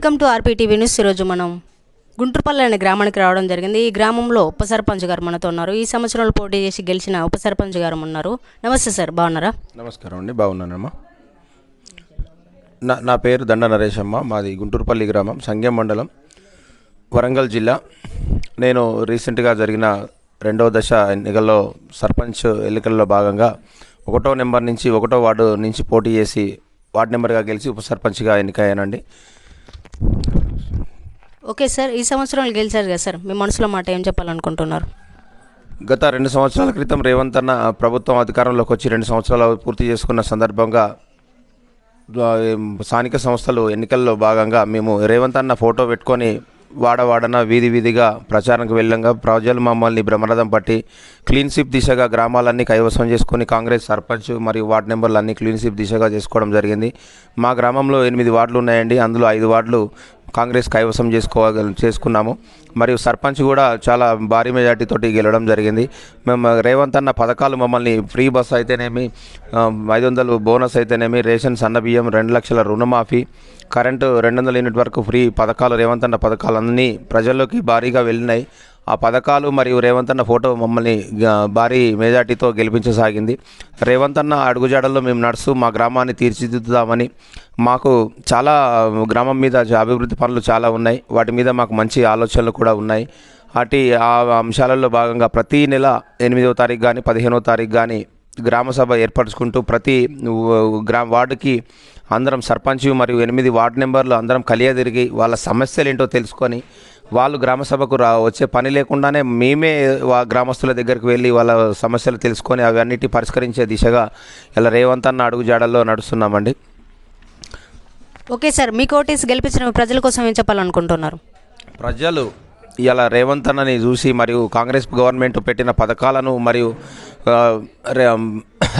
Welcome to ఆర్పీటీవీ news ఈరోజు మనం గుంటూరుపల్లి అనే గ్రామానికి రావడం జరిగింది. ఈ గ్రామంలో ఉప సర్పంచ్ గారు మనతో ఉన్నారు. ఈ సంవత్సరంలో పోటీ చేసి గెలిచిన ఉప సర్పంచ్ గారు ఉన్నారు. నమస్తే సార్ బాగున్నారా? నమస్కారం అండి బాగున్నానమ్మా. నా నా పేరు దండ నరేష్ అమ్మ మాది గుంటూరుపల్లి గ్రామం సంఘం మండలం వరంగల్ జిల్లా. నేను రీసెంట్గా జరిగిన రెండవ దశ ఎన్నికల్లో సర్పంచ్ ఎన్నికల్లో భాగంగా ఒకటో నెంబర్ నుంచి ఒకటో వార్డు నుంచి పోటీ చేసి వార్డు నెంబర్గా గెలిచి ఉప సర్పంచ్గా ఎన్నికయ్యానండి. ఓకే సార్ ఈ సంవత్సరం గెలిచారు కదా సార్? మీ మనసులో మాట ఏం చెప్పాలనుకుంటున్నారు? గత రెండు సంవత్సరాల క్రితం రేవంత్ అన్న ప్రభుత్వం అధికారంలోకి వచ్చి రెండు సంవత్సరాలు పూర్తి చేసుకున్న సందర్భంగా స్థానిక సంస్థలు ఎన్నికల్లో భాగంగా మేము రేవంత్ అన్న ఫోటో పెట్టుకొని వాడవాడన వీధి వీధిగా ప్రచారంకు వెళ్ళంగా ప్రజలు మమ్మల్ని బ్రహ్మరథం పట్టి క్లీన్ స్వీప్ దిశగా గ్రామాలన్నీ కైవసం చేసుకొని కాంగ్రెస్ సర్పంచ్ మరియు వార్డు నెంబర్లు అన్ని క్లీన్ స్వీప్ దిశగా చేసుకోవడం జరిగింది. మా గ్రామంలో ఎనిమిది వార్డులు ఉన్నాయండి. అందులో ఐదు వార్డులు కాంగ్రెస్ కైవసం చేసుకో చేసుకున్నాము. మరియు సర్పంచ్ కూడా చాలా భారీ మెజార్టీతోటి గెలవడం జరిగింది. మేము రేవంత్ అన్న పథకాలు మమ్మల్ని ఫ్రీ బస్ అయితేనేమి ఐదు వందలు బోనస్ అయితేనేమి రేషన్ సన్న బియ్యం రెండు లక్షల రుణమాఫీ కరెంటు రెండు వందల యూనిట్ వరకు ఫ్రీ పథకాలు రేవంత్ అన్న పథకాలన్నీ ప్రజల్లోకి భారీగా వెళ్ళినాయి. ఆ పథకాలు మరియు రేవంత్ అన్న ఫోటో మమ్మల్ని భారీ మెజార్టీతో గెలిపించసాగింది. రేవంత్ అన్న అడుగుజాడల్లో మేము నడుస్తూ మా గ్రామాన్ని తీర్చిదిద్దుదామని మాకు చాలా గ్రామం మీద అభివృద్ధి పనులు చాలా ఉన్నాయి. వాటి మీద మాకు మంచి ఆలోచనలు కూడా ఉన్నాయి. అటు ఆ అంశాలలో భాగంగా ప్రతి నెల ఎనిమిదవ తారీఖు కానీ పదిహేనవ తారీఖు కానీ గ్రామ సభ ఏర్పరచుకుంటూ ప్రతి ఊ- గ్రా వార్డుకి అందరం సర్పంచ్ మరియు ఎనిమిది వార్డు నెంబర్లు అందరం కలియదిరిగి వాళ్ళ సమస్యలు ఏంటో తెలుసుకొని వాళ్ళు గ్రామ సభకు రా వచ్చే పని లేకుండానే మేమే వా గ్రామస్తుల దగ్గరికి వెళ్ళి వాళ్ళ సమస్యలు తెలుసుకొని అవన్నిటి పరిష్కరించే దిశగా ఇలా రేవంత్ అన్న అడుగు జాడల్లో నడుస్తున్నామండి. ఓకే సార్ మీ కోటేసి గెలిపించిన ప్రజల కోసం ఏం చెప్పాలనుకుంటున్నారు? ప్రజలు ఇలా రేవంత్ అన్నని చూసి మరియు కాంగ్రెస్ గవర్నమెంట్ పెట్టిన పథకాలను మరియు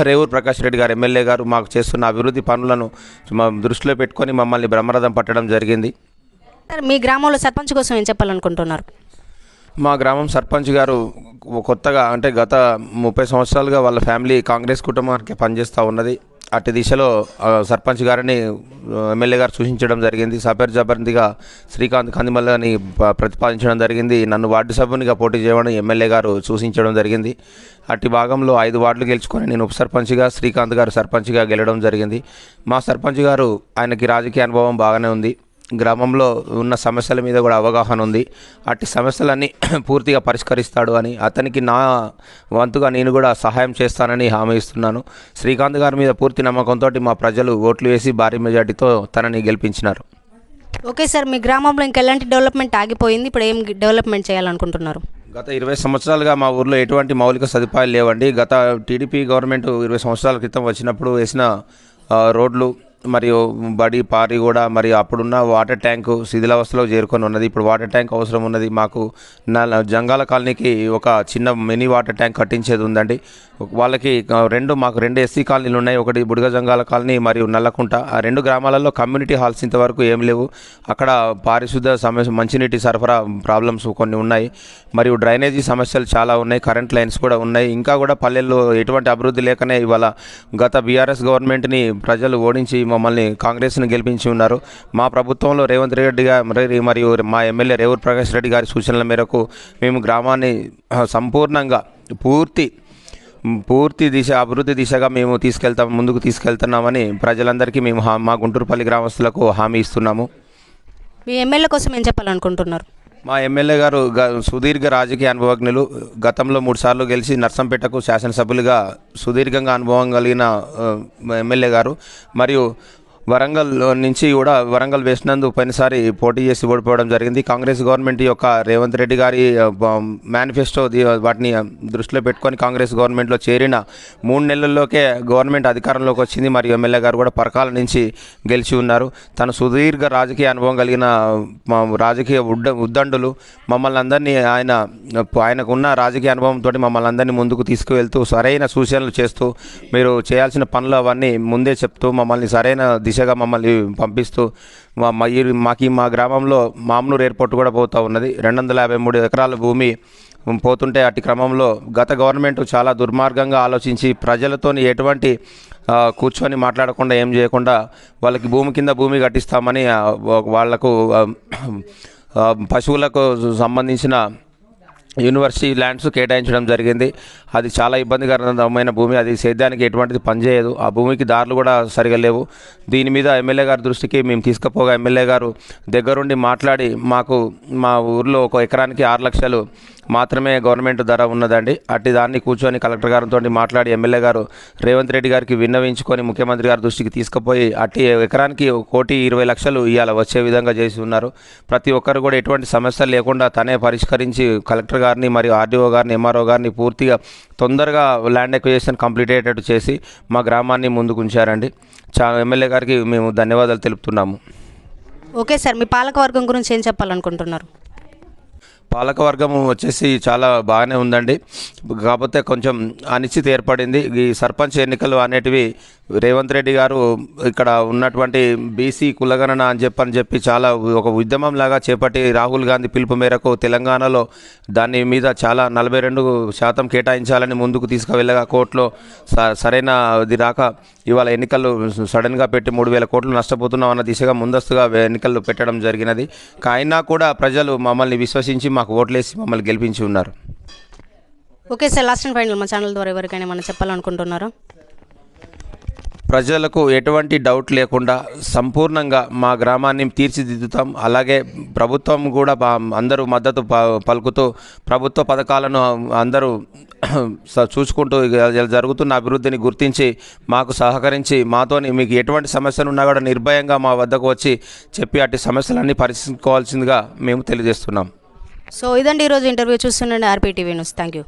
రేవూరు ప్రకాష్ రెడ్డి గారు ఎమ్మెల్యే గారు మాకు చేస్తున్న అభివృద్ధి పనులను మా దృష్టిలో పెట్టుకొని మమ్మల్ని బ్రహ్మరథం పట్టడం జరిగింది. మీ గ్రామంలో సర్పంచ్ కోసం ఏం చెప్పాలనుకుంటున్నారు? మా గ్రామం సర్పంచ్ గారు కొత్తగా అంటే గత ముప్పై సంవత్సరాలుగా వాళ్ళ ఫ్యామిలీ కాంగ్రెస్ కుటుంబానికి పనిచేస్తూ ఉన్నది. అటు దిశలో సర్పంచ్ గారిని ఎమ్మెల్యే గారు సూచించడం జరిగింది. సఫేర్ జబర్దిగా శ్రీకాంత్ కందిమల్లని ప్రతిపాదించడం జరిగింది. నన్ను వార్డు సభ్యునిగా పోటీ చేయమని ఎమ్మెల్యే గారు సూచించడం జరిగింది. అట్టి భాగంలో ఐదు వార్డులు గెలుచుకొని నేను ఉప సర్పంచ్గా శ్రీకాంత్ గారు సర్పంచ్గా గెలడం జరిగింది. మా సర్పంచ్ గారు ఆయనకి రాజకీయ అనుభవం బాగానే ఉంది. గ్రామంలో ఉన్న సమస్యల మీద కూడా అవగాహన ఉంది. అట్టి సమస్యలన్నీ పూర్తిగా పరిష్కరిస్తాడు అని అతనికి నా వంతుగా నేను కూడా సహాయం చేస్తానని హామీ ఇస్తున్నాను. శ్రీకాంత్ గారి మీద పూర్తి నమ్మకంతో మా ప్రజలు ఓట్లు వేసి భారీ మెజార్టీతో తనని గెలిపించినారు. ఓకే సార్ మీ గ్రామంలో ఇంకా ఎలాంటి డెవలప్మెంట్ ఆగిపోయింది? ఇప్పుడు ఏం డెవలప్మెంట్ చేయాలనుకుంటున్నారు? గత ఇరవై సంవత్సరాలుగా మా ఊర్లో ఎటువంటి మౌలిక సదుపాయాలు లేవండి. గత టీడీపీ గవర్నమెంట్ ఇరవై సంవత్సరాల క్రితం వచ్చినప్పుడు వేసిన రోడ్లు మరియు బడి పారి కూడా మరియు అప్పుడున్న వాటర్ ట్యాంకు శిథిలావస్థలో చేరుకొని ఉన్నది. ఇప్పుడు వాటర్ ట్యాంక్ అవసరం ఉన్నది. మాకు నా జంగాల కాలనీకి ఒక చిన్న మినీ వాటర్ ట్యాంక్ కట్టించేది ఉందండి. వాళ్ళకి రెండు మాకు రెండు ఎస్సీ కాలనీలు ఉన్నాయి. ఒకటి బుడగ జంగాల కాలనీ మరియు నల్లకుంట. ఆ రెండు గ్రామాలలో కమ్యూనిటీ హాల్స్ ఇంతవరకు ఏం లేవు. అక్కడ పారిశుద్ధ సమస్య మంచినీటి సరఫరా ప్రాబ్లమ్స్ కొన్ని ఉన్నాయి. మరియు డ్రైనేజీ సమస్యలు చాలా ఉన్నాయి. కరెంట్ లైన్స్ కూడా ఉన్నాయి. ఇంకా కూడా పల్లెల్లో ఎటువంటి అభివృద్ధి లేకనే ఇవాళ గత బీఆర్ఎస్ గవర్నమెంట్ని ప్రజలు ఓడించి మమ్మల్ని కాంగ్రెస్ని గెలిపించి ఉన్నారు. మా ప్రభుత్వంలో రేవంత్ రెడ్డి గారు మరియు మా ఎమ్మెల్యే రేవూర్ ప్రకాష్ రెడ్డి గారి సూచనల మేరకు మేము గ్రామాన్ని సంపూర్ణంగా పూర్తి పూర్తి దిశ అభివృద్ధి దిశగా మేము తీసుకెళ్తాం ముందుకు తీసుకెళ్తున్నామని ప్రజలందరికీ మేము మా గుంటూరుపల్లి గ్రామస్తులకు హామీ ఇస్తున్నాము. మీ ఎమ్మెల్యే కోసం ఏం చెప్పాలనుకుంటున్నారు? మా ఎమ్మెల్యే గారు గ సుదీర్ఘ రాజకీయ అనుభవజ్ఞులు గతంలో మూడు సార్లు గెలిచి నర్సంపేటకు శాసనసభ్యులుగా సుదీర్ఘంగా అనుభవం కలిగిన ఎమ్మెల్యే గారు. మరియు వరంగల్ నుంచి కూడా వరంగల్ వెస్ట్ నందు పోయినసారి పోటీ చేసి ఓడిపోవడం జరిగింది. కాంగ్రెస్ గవర్నమెంట్ యొక్క రేవంత్ రెడ్డి గారి మేనిఫెస్టో వాటిని దృష్టిలో పెట్టుకొని కాంగ్రెస్ గవర్నమెంట్లో చేరిన మూడు నెలల్లోకే గవర్నమెంట్ అధికారంలోకి వచ్చింది. మరియు ఎమ్మెల్యే గారు కూడా పరకాల నుంచి గెలిచి ఉన్నారు. తను సుదీర్ఘ రాజకీయ అనుభవం కలిగిన రాజకీయ ఉడ్డ ఉద్దండులు మమ్మల్ని అందరినీ ఆయన ఆయనకున్న రాజకీయ అనుభవంతో మమ్మల్ని అందరినీ ముందుకు తీసుకువెళ్తూ సరైన సూచనలు చేస్తూ మీరు చేయాల్సిన పనులు అవన్నీ ముందే చెప్తూ మమ్మల్ని సరైన దిశ దిశగా మమ్మల్ని పంపిస్తూ మా ఈ- మాకు మా గ్రామంలో మామూలు ఎయిర్పోర్ట్ కూడా పోతూ ఉన్నది. రెండు వందల యాభై మూడు ఎకరాల భూమి పోతుంటే అట్టి క్రమంలో గత గవర్నమెంట్ చాలా దుర్మార్గంగా ఆలోచించి ప్రజలతోని ఎటువంటి కూర్చొని మాట్లాడకుండా ఏం చేయకుండా వాళ్ళకి భూమి కింద భూమి కట్టిస్తామని వాళ్ళకు పశువులకు సంబంధించిన యూనివర్సిటీ ల్యాండ్స్ కేటాయించడం జరిగింది. అది చాలా ఇబ్బందికరమైన భూమి. అది సేద్యానికి ఎటువంటిది పనిచేయదు. ఆ భూమికి దారులు కూడా సరిగా లేవు. దీని మీద ఎమ్మెల్యే గారి దృష్టికి మేము తీసుకుపోగా ఎమ్మెల్యే గారు దగ్గరుండి మాట్లాడి మాకు మా ఊర్లో ఒక ఎకరానికి ఆరు లక్షలు మాత్రమే గవర్నమెంట్ ధర ఉన్నదండి. అట్టి దాన్ని కూర్చొని కలెక్టర్ గారితో మాట్లాడి ఎమ్మెల్యే గారు రేవంత్ రెడ్డి గారికి విన్నవించుకొని ముఖ్యమంత్రి గారి దృష్టికి తీసుకుపోయి అట్టి ఎకరానికి కోటి ఇరవై లక్షలు ఇవాళ వచ్చే విధంగా చేసి ఉన్నారు. ప్రతి ఒక్కరు కూడా ఎటువంటి సమస్యలు లేకుండా తనే పరిష్కరించి కలెక్టర్ గారిని మరియు ఆర్డీఓ గారిని ఎంఆర్ఓ గారిని పూర్తిగా తొందరగా ల్యాండ్ ఎక్విజేషన్ కంప్లీట్ అయ్యేటట్టు చేసి మా గ్రామాన్ని ముందుకు ఉంచారండి. చా ఎమ్మెల్యే గారికి మేము ధన్యవాదాలు తెలుపుతున్నాము. ఓకే సార్ మీ పాలకవర్గం గురించి ఏం చెప్పాలనుకుంటున్నారు? పాలకవర్గం వచ్చేసి చాలా బాగానే ఉందండి. కాకపోతే కొంచెం అనిశ్చితి ఏర్పడింది. ఈ సర్పంచ్ ఎన్నికలు అనేటివి రేవంత్ రెడ్డి గారు ఇక్కడ ఉన్నటువంటి బీసీ కులగణన అని చెప్పని చెప్పి చాలా ఒక ఉద్యమం లాగా చేపట్టి రాహుల్ గాంధీ పిలుపు మేరకు తెలంగాణలో దాని మీద చాలా నలభై రెండు శాతం కేటాయించాలని ముందుకు తీసుకువెళ్ళగా కోర్టులో స- సరైన అది రాక ఇవాళ ఎన్నికలు సడన్గా పెట్టి మూడు వేల కోట్లు నష్టపోతున్నాం అన్న దిశగా ముందస్తుగా ఎన్నికలు పెట్టడం జరిగినది. అయినా కూడా ప్రజలు మమ్మల్ని విశ్వసించి మాకు ఓట్లేసి మమ్మల్ని గెలిపించి ఉన్నారు. Okay sir last and final మా ఛానల్ ద్వారా ఎవరికైనా మనం చెప్పాలనుకుంటున్నారా? ప్రజలకు ఎటువంటి డౌట్ లేకుండా సంపూర్ణంగా మా గ్రామాన్ని తీర్చిదిద్దుతాం. అలాగే ప్రభుత్వం కూడా అందరూ మద్దతు ప- పలుకుతూ ప్రభుత్వ పథకాలను అందరూ స- చూసుకుంటూ ఇక జరుగుతున్న అభివృద్ధిని గుర్తించి మాకు సహకరించి మాతోని మీకు ఎటువంటి సమస్యలు ఉన్నా కూడా నిర్భయంగా మా వద్దకు వచ్చి చెప్పి అటు సమస్యలన్నీ పరిశీలించుకోవాల్సిందిగా మేము తెలియజేస్తున్నాం. సో ఇదండి ఈరోజు ఇంటర్వ్యూ చూస్తుండండి ఆర్పీటీవీ న్యూస్. Thank you